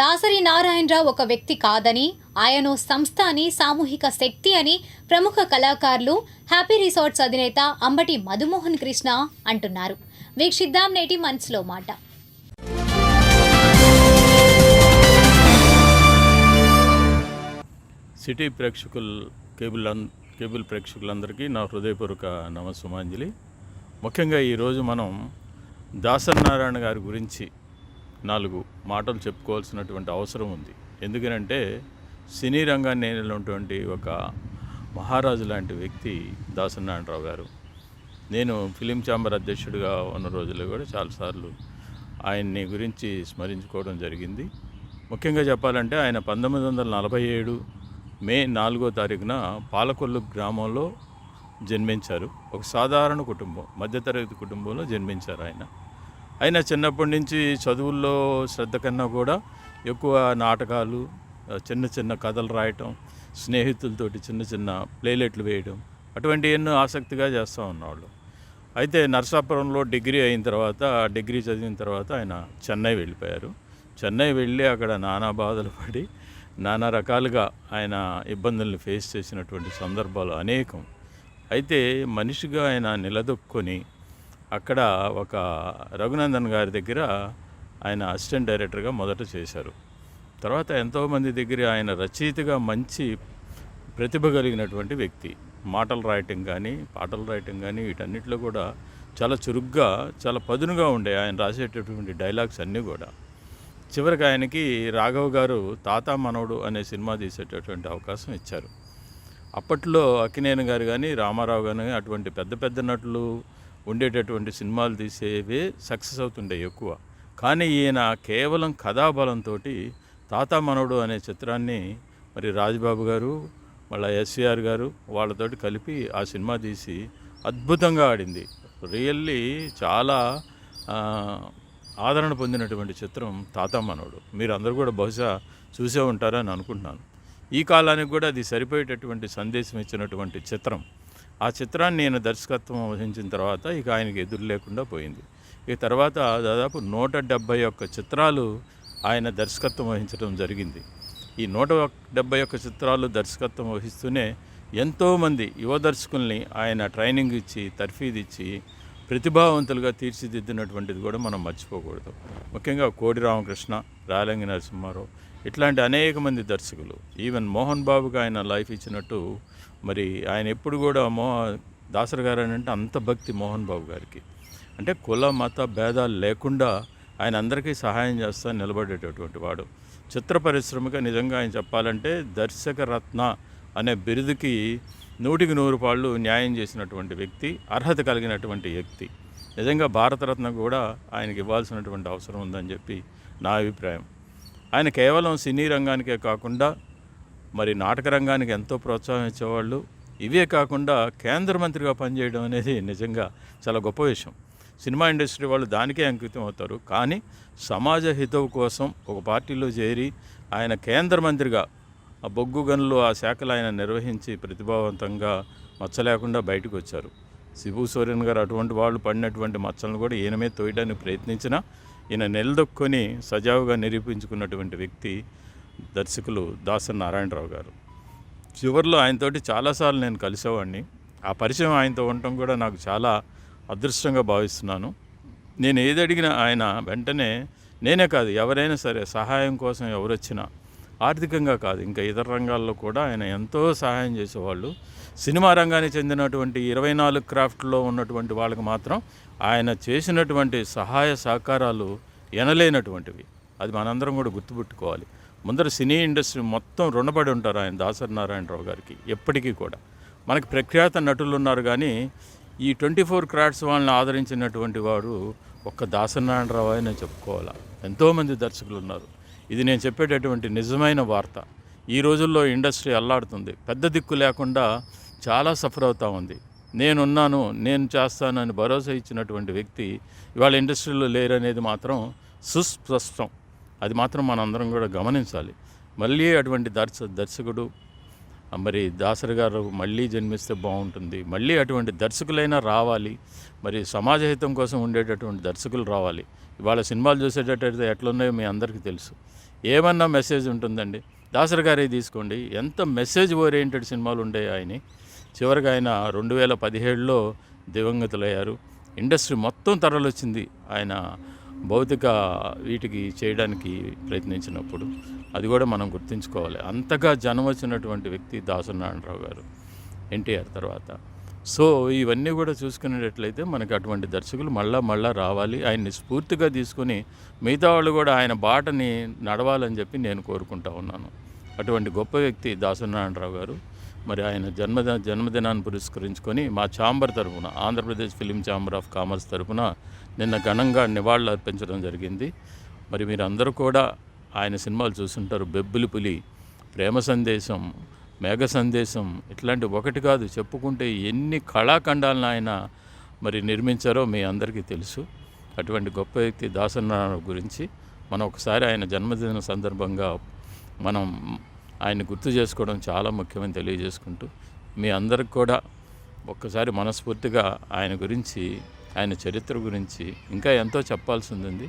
దాసరి నారాయణరావు ఒక వ్యక్తి కాదని ఆయన సంస్థ అని సామూహిక శక్తి అని ప్రముఖ కళాకారులు హ్యాపీ రిసార్ట్స్ అధినేత అంబటి మధుమోహన్ కృష్ణ అంటున్నారు. వీక్షిద్దాం నేటి మనసులో మాట. సిటీ ప్రేక్షకులు కేబుల్ కేబుల్ ప్రేక్షకులందరికీ నా హృదయపూర్వక నమస్సుమాంజలి. ముఖ్యంగా ఈరోజు మనం దాసరి నారాయణ గారి గురించి నాలుగు మాటలు చెప్పుకోవాల్సినటువంటి అవసరం ఉంది. ఎందుకనంటే సినీ రంగాన్ని నేనటువంటి ఒక మహారాజు లాంటి వ్యక్తి దాసనారాయణరావు గారు. నేను ఫిలిం ఛాంబర్ అధ్యక్షుడిగా ఉన్న రోజుల్లో కూడా చాలాసార్లు ఆయన్ని గురించి స్మరించుకోవడం జరిగింది. ముఖ్యంగా చెప్పాలంటే ఆయన పంతొమ్మిది వందల నలభై ఏడు మే నాలుగో తారీఖున పాలకొల్లు గ్రామంలో జన్మించారు. ఒక సాధారణ కుటుంబం మధ్యతరగతి కుటుంబంలో జన్మించారు ఆయన. ఆయన చిన్నప్పటి నుంచి చదువుల్లో శ్రద్ధ కన్నా కూడా ఎక్కువ నాటకాలు చిన్న చిన్న కథలు రాయటం స్నేహితులతోటి చిన్న చిన్న ప్లేలెట్లు వేయడం అటువంటి ఎన్నో ఆసక్తిగా చేస్తూ ఉన్నవాళ్ళు. అయితే నర్సాపురంలో డిగ్రీ అయిన తర్వాత డిగ్రీ చదివిన తర్వాత ఆయన చెన్నై వెళ్ళిపోయారు. చెన్నై వెళ్ళి అక్కడ నానా బాధలు పడి నానా రకాలుగా ఆయన ఇబ్బందుల్ని ఫేస్ చేసినటువంటి సందర్భాలు అనేకం. అయితే మనిషిగా ఆయన నిలదొక్కుని అక్కడ ఒక రఘునందన్ గారి దగ్గర ఆయన అసిస్టెంట్ డైరెక్టర్గా మొదట చేశారు. తర్వాత ఎంతోమంది దగ్గర ఆయన రచయితగా మంచి ప్రతిభ కలిగినటువంటి వ్యక్తి. మాటలు రాయటం కానీ పాటలు రాయటం కానీ వీటన్నిటిలో కూడా చాలా చురుగ్గా చాలా పదునుగా ఉండే ఆయన రాసేటటువంటి డైలాగ్స్ అన్నీ కూడా. చివరికి ఆయనకి రాఘవ్ గారు తాత మనవడు అనే సినిమా తీసేటటువంటి అవకాశం ఇచ్చారు. అప్పట్లో అక్కినేని గారు కానీ రామారావు గారు కానీ అటువంటి పెద్ద పెద్ద నటులు ఉండేటటువంటి సినిమాలు తీసేవే సక్సెస్ అవుతుండే ఎక్కువ. కానీ ఈయన కేవలం కథాబలంతో తాత మనవడు అనే చిత్రాన్ని మరి రాజ్బాబు గారు మళ్ళీ ఎస్విఆర్ గారు వాళ్ళతోటి కలిపి ఆ సినిమా తీసి అద్భుతంగా ఆడింది. రియల్లీ చాలా ఆదరణ పొందినటువంటి చిత్రం తాత మనోడు మీరు అందరూ కూడా బహుశా చూసే ఉంటారని అనుకుంటున్నాను. ఈ కాలానికి కూడా అది సరిపోయేటటువంటి సందేశం ఇచ్చినటువంటి చిత్రం. ఆ చిత్రాన్ని నేను దర్శకత్వం వహించిన తర్వాత ఇక ఆయనకి ఎదురు లేకుండా పోయింది. ఇక తర్వాత దాదాపు నూట డెబ్భై ఒక్క చిత్రాలు ఆయన దర్శకత్వం వహించడం జరిగింది. ఈ నూట డెబ్బై ఒక్క చిత్రాలు దర్శకత్వం వహిస్తూనే ఎంతోమంది యువ దర్శకుల్ని ఆయన ట్రైనింగ్ ఇచ్చి తర్ఫీదు ఇచ్చి ప్రతిభావంతులుగా తీర్చిదిద్దినటువంటిది కూడా మనం మర్చిపోకూడదు. ముఖ్యంగా కోడి రామకృష్ణ రాలంగి నరసింహారావు ఇట్లాంటి అనేక మంది దర్శకులు. ఈవెన్ మోహన్ బాబుకి ఆయన లైఫ్ ఇచ్చినట్టు మరి ఆయన ఎప్పుడు కూడా మో దాసరి గారు అని అంటే అంత భక్తి మోహన్ బాబు గారికి. అంటే కుల మత భేదాలు లేకుండా ఆయన అందరికీ సహాయం చేస్తా నిలబడేటటువంటి వాడు. చిత్ర పరిశ్రమగా నిజంగా ఆయన చెప్పాలంటే దర్శక రత్న అనే బిరుదుకి నూటికి నూరు పాళ్ళు న్యాయం చేసినటువంటి వ్యక్తి అర్హత కలిగినటువంటి వ్యక్తి. నిజంగా భారతరత్న కూడా ఆయనకి ఇవ్వాల్సినటువంటి అవసరం ఉందని చెప్పి నా అభిప్రాయం. ఆయన కేవలం సినీ రంగానికే కాకుండా మరి నాటక రంగానికి ఎంతో ప్రోత్సాహం ఇచ్చేవాళ్ళు. ఇవే కాకుండా కేంద్ర మంత్రిగా పనిచేయడం అనేది నిజంగా చాలా గొప్ప విషయం. సినిమా ఇండస్ట్రీ వాళ్ళు దానికే అంకితం అవుతారు. కానీ సమాజ హితవు కోసం ఒక పార్టీలో చేరి ఆయన కేంద్ర మంత్రిగా ఆ బొగ్గు గనులు ఆ శాఖలు ఆయన నిర్వహించి ప్రతిభావంతంగా మచ్చ లేకుండా బయటకు వచ్చారు. శిబు సోరెన్ గారు అటువంటి వాళ్ళు పడినటువంటి మచ్చలను కూడా ఈయన మీద తోయడానికి ప్రయత్నించినా ఈయన నిలదొక్కొని సజావుగా నిరూపించుకున్నటువంటి వ్యక్తి దర్శకులు దాసరి నారాయణరావు గారు. చివరిలో ఆయనతోటి చాలాసార్లు నేను కలిసేవాడిని. ఆ పరిచయం ఆయనతో ఉండటం కూడా నాకు చాలా అదృష్టంగా భావిస్తున్నాను. నేను ఏది అడిగినా ఆయన వెంటనే నేనే కాదు ఎవరైనా సరే సహాయం కోసం ఎవరు వచ్చినా ఆర్థికంగా కాదు ఇంకా ఇతర రంగాల్లో కూడా ఆయన ఎంతో సహాయం చేసేవాళ్ళు. సినిమా రంగానికి చెందినటువంటి ఇరవై నాలుగు క్రాఫ్ట్లో ఉన్నటువంటి వాళ్ళకి మాత్రం ఆయన చేసినటువంటి సహాయ సహకారాలు ఎనలేనటువంటివి. అది మనందరం కూడా గుర్తుపెట్టుకోవాలి. ముందర సినీ ఇండస్ట్రీ మొత్తం రుణపడి ఉంటారు ఆయన దాసరి నారాయణరావు గారికి ఎప్పటికీ కూడా. మనకి ప్రఖ్యాత నటులు ఉన్నారు కానీ ఈ ట్వంటీ ఫోర్ క్రాఫ్ట్స్ వాళ్ళని ఆదరించినటువంటి వాడు ఒక్క దాసనారాయణరావు అని చెప్పుకోవాలా? ఎంతోమంది దర్శకులు ఉన్నారు. ఇది నేను చెప్పేటటువంటి నిజమైన వార్త. ఈ రోజుల్లో ఇండస్ట్రీ అల్లాడుతుంది. పెద్ద దిక్కు లేకుండా చాలా సఫర్ అవుతూ ఉంది. నేనున్నాను నేను చేస్తానని భరోసా ఇచ్చినటువంటి వ్యక్తి ఇవాళ ఇండస్ట్రీలో లేరనేది మాత్రం సుస్పష్టం. అది మాత్రం మనందరం కూడా గమనించాలి. మళ్ళీ అటువంటి దర్శ దర్శకుడు మరి దాసరి గారు మళ్ళీ జన్మిస్తే బాగుంటుంది. మళ్ళీ అటువంటి దర్శకులైనా రావాలి. మరి సమాజ హితం కోసం ఉండేటటువంటి దర్శకులు రావాలి. ఇవాళ సినిమాలు చూసేటట్టయితే ఎట్లున్నాయో మీ అందరికీ తెలుసు. ఏమన్నా మెసేజ్ ఉంటుందండి? దాసరి గారే తీసుకోండి. ఎంత మెసేజ్ ఓరియంటెడ్ సినిమాలు ఉండే ఆయన. చివరిగా ఆయన రెండు వేల పదిహేడులో దివంగతులయ్యారు. ఇండస్ట్రీ మొత్తం తరలొచ్చింది ఆయన భౌతిక వీటికి చేయడానికి ప్రయత్నించినప్పుడు అది కూడా మనం గుర్తుంచుకోవాలి. అంతగా జనం వచ్చినటువంటి వ్యక్తి దాసనారాయణరావు గారు ఎన్టీఆర్ తర్వాత. సో ఇవన్నీ కూడా చూసుకునేటట్లయితే మనకి అటువంటి దర్శకులు మళ్ళా మళ్ళా రావాలి. ఆయన్ని స్ఫూర్తిగా తీసుకుని మిగతా వాళ్ళు కూడా ఆయన బాటని నడవాలని చెప్పి నేను కోరుకుంటా ఉన్నాను. అటువంటి గొప్ప వ్యక్తి దాసనారాయణరావు గారు. మరి ఆయన జన్మదిన జన్మదినాన్ని పురస్కరించుకొని మా ఛాంబర్ తరపున Andhra Pradesh film chamber of commerce తరపున నిన్న ఘనంగా నివాళులు అర్పించడం జరిగింది. మరి మీరు అందరూ కూడా ఆయన సినిమాలు చూస్తుంటారు. బెబ్బులి పులి ప్రేమ సందేశం మేఘ సందేశం ఇట్లాంటి ఒకటి కాదు. చెప్పుకుంటే ఎన్ని కళాఖండాలను ఆయన మరి నిర్మించారో మీ అందరికీ తెలుసు. అటువంటి గొప్ప వ్యక్తి దాసనారాయణ గురించి మనం ఒకసారి ఆయన జన్మదిన సందర్భంగా మనం ఆయన గుర్తు చేసుకోవడం చాలా ముఖ్యమని తెలియజేసుకుంటూ మీ అందరికి కూడా ఒక్కసారి మనస్ఫూర్తిగా ఆయన గురించి ఆయన చరిత్ర గురించి ఇంకా ఎంతో చెప్పాల్సి ఉంది